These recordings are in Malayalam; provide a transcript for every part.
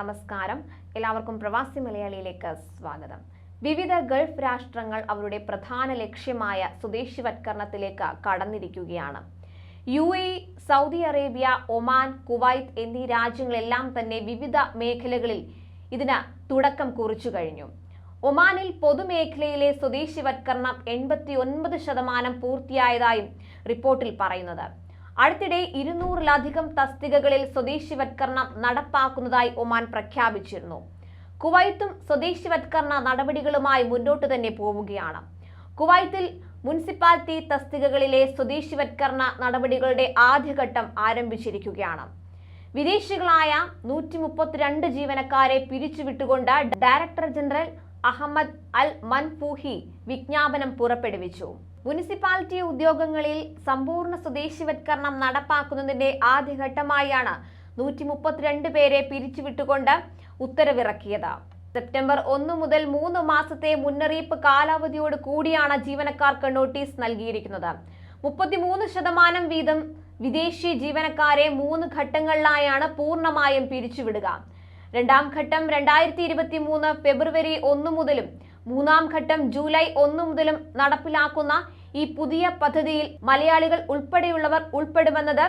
നമസ്കാരം. എല്ലാവർക്കും പ്രവാസി മലയാളിയിലേക്ക് സ്വാഗതം. വിവിധ ഗൾഫ് രാഷ്ട്രങ്ങൾ അവരുടെ പ്രധാന ലക്ഷ്യമായ സ്വദേശിവത്കരണത്തിലേക്ക് കടന്നിരിക്കുകയാണ്. U A Saudi Arabia Oman Kuwait എന്നീ രാജ്യങ്ങളെല്ലാം തന്നെ വിവിധ മേഖലകളിൽ ഇതിന് തുടക്കം കുറിച്ചു കഴിഞ്ഞു. ഒമാനിൽ പൊതുമേഖലയിലെ സ്വദേശിവത്കരണം എൺപത്തി ഒൻപത് ശതമാനം പൂർത്തിയായതായും റിപ്പോർട്ടിൽ പറയുന്നത്. അടുത്തിടെ ഇരുന്നൂറിലധികം തസ്തികകളിൽ സ്വദേശിവത്കരണം നടപ്പാക്കുന്നതായി ഒമാൻ പ്രഖ്യാപിച്ചിരുന്നു. കുവൈത്തും സ്വദേശിവത്കരണ നടപടികളുമായി മുന്നോട്ട് തന്നെ പോവുകയാണ്. കുവൈത്തിൽ മുനിസിപ്പാലിറ്റി തസ്തികകളിലെ സ്വദേശിവത്കരണ നടപടികളുടെ ആദ്യഘട്ടം ആരംഭിച്ചിരിക്കുകയാണ്. വിദേശികളായ നൂറ്റി മുപ്പത്തിരണ്ട് ജീവനക്കാരെ പിരിച്ചുവിട്ടുകൊണ്ട് director general Ahmed Al Manfouhi വിജ്ഞാപനം പുറപ്പെടുവിച്ചു. മുനിസിപ്പാലിറ്റി ഉദ്യോഗങ്ങളിൽ സമ്പൂർണ സ്വദേശിവത്കരണം നടപ്പാക്കുന്നതിന്റെ ആദ്യഘട്ടമായാണ് നൂറ്റി മുപ്പത്തിരണ്ട് പേരെ പിരിച്ചുവിട്ടുകൊണ്ട് ഉത്തരവിറക്കിയത്. സെപ്റ്റംബർ ഒന്ന് മുതൽ മൂന്ന് മാസത്തെ മുന്നറിയിപ്പ് കാലാവധിയോട് കൂടിയാണ് ജീവനക്കാർക്ക് നോട്ടീസ് നൽകിയിരിക്കുന്നത്. മുപ്പത്തിമൂന്ന് ശതമാനം വീതം വിദേശി ജീവനക്കാരെ മൂന്ന് ഘട്ടങ്ങളിലായാണ് പൂർണമായും പിരിച്ചുവിടുക. രണ്ടാം ഘട്ടം രണ്ടായിരത്തി ഫെബ്രുവരി ഒന്ന് മുതലും മൂന്നാം ഘട്ടം ജൂലൈ ഒന്ന് മുതലും നടപ്പിലാക്കുന്ന ഈ പുതിയ പദ്ധതിയിൽ മലയാളികൾ ഉൾപ്പെടെയുള്ളവർ ഉൾപ്പെടുമെന്നത്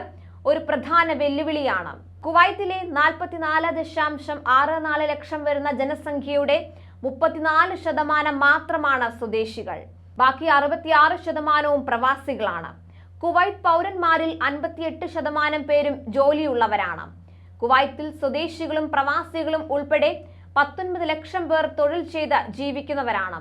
ഒരു പ്രധാന വെല്ലുവിളിയാണ്. കുവൈത്തിലെ നാൽപ്പത്തിനാല് ദശാംശം ആറ് നാല് ലക്ഷം വരുന്ന ജനസംഖ്യയുടെ മുപ്പത്തിനാല് ശതമാനം മാത്രമാണ് സ്വദേശികൾ. ബാക്കി അറുപത്തിയാറ് ശതമാനവും പ്രവാസികളാണ്. കുവൈറ്റ് പൗരന്മാരിൽ അൻപത്തിയെട്ട് ശതമാനം പേരും ജോലിയുള്ളവരാണ്. കുവൈത്തിൽ സ്വദേശികളും പ്രവാസികളും ഉൾപ്പെടെ പത്തൊൻപത് ലക്ഷം പേർ തൊഴിൽ ചെയ്ത് ജീവിക്കുന്നവരാണ്.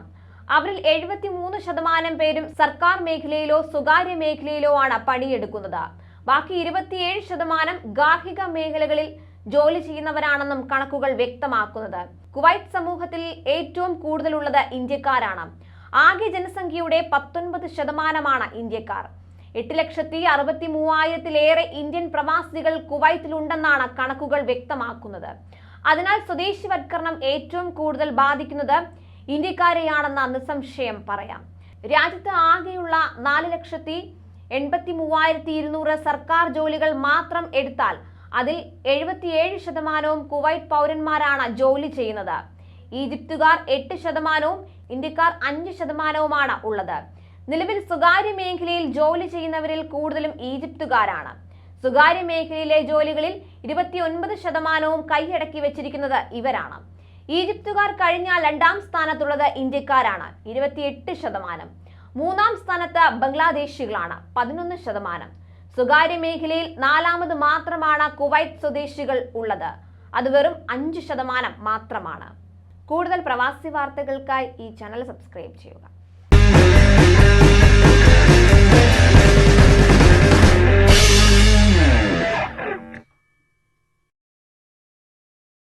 അവരിൽ എഴുപത്തി മൂന്ന് ശതമാനം പേരും സർക്കാർ മേഖലയിലോ സ്വകാര്യ മേഖലയിലോ ആണ് പണിയെടുക്കുന്നത്. ബാക്കി ഇരുപത്തിയേഴ് ശതമാനം ഗാർഹിക മേഖലകളിൽ ജോലി ചെയ്യുന്നവരാണെന്നും കണക്കുകൾ വ്യക്തമാക്കുന്നത്. കുവൈറ്റ് സമൂഹത്തിൽ ഏറ്റവും കൂടുതലുള്ളത് ഇന്ത്യക്കാരാണ്. ആകെ ജനസംഖ്യയുടെ പത്തൊൻപത് ശതമാനമാണ് ഇന്ത്യക്കാർ. എട്ട് ലക്ഷത്തി അറുപത്തി മൂവായിരത്തിലേറെ ഇന്ത്യൻ പ്രവാസികൾ കുവൈത്തിലുണ്ടെന്നാണ് കണക്കുകൾ വ്യക്തമാക്കുന്നത്. അതിനാൽ സ്വദേശിവത്കരണം ഏറ്റവും കൂടുതൽ ബാധിക്കുന്നത് ഇന്ത്യക്കാരെയാണെന്ന് നിസ്സംശയം പറയാം. രാജ്യത്ത് ആകെയുള്ള നാല് ലക്ഷത്തി എൺപത്തി മൂവായിരത്തി ഇരുന്നൂറ് സർക്കാർ ജോലികൾ മാത്രം എടുത്താൽ അതിൽ എഴുപത്തിയേഴ് ശതമാനവും കുവൈറ്റ് പൗരന്മാരാണ് ജോലി ചെയ്യുന്നത്. ഈജിപ്തുകാർ എട്ട് ശതമാനവും ഇന്ത്യക്കാർ അഞ്ച് ശതമാനവുമാണ് ഉള്ളത്. നിലവിൽ സ്വകാര്യ മേഖലയിൽ ജോലി ചെയ്യുന്നവരിൽ കൂടുതലും ഈജിപ്തുകാരാണ്. സ്വകാര്യ മേഖലയിലെ ജോലികളിൽ ഇരുപത്തിയൊൻപത് ശതമാനവും കൈയടക്കി വെച്ചിരിക്കുന്നത് ഇവരാണ്. ഈജിപ്തുകാർ കഴിഞ്ഞാൽ രണ്ടാം സ്ഥാനത്തുള്ളത് ഇന്ത്യക്കാരാണ്. ഇരുപത്തിയെട്ട് ശതമാനം. മൂന്നാം സ്ഥാനത്ത് ബംഗ്ലാദേശികളാണ്. പതിനൊന്ന് ശതമാനം. സ്വകാര്യ മേഖലയിൽ നാലാമത് മാത്രമാണ് കുവൈത്ത് സ്വദേശികൾ ഉള്ളത്. അത് വെറും അഞ്ച് ശതമാനം മാത്രമാണ്. കൂടുതൽ പ്രവാസി വാർത്തകൾക്കായി ഈ ചാനൽ സബ്സ്ക്രൈബ് ചെയ്യുക.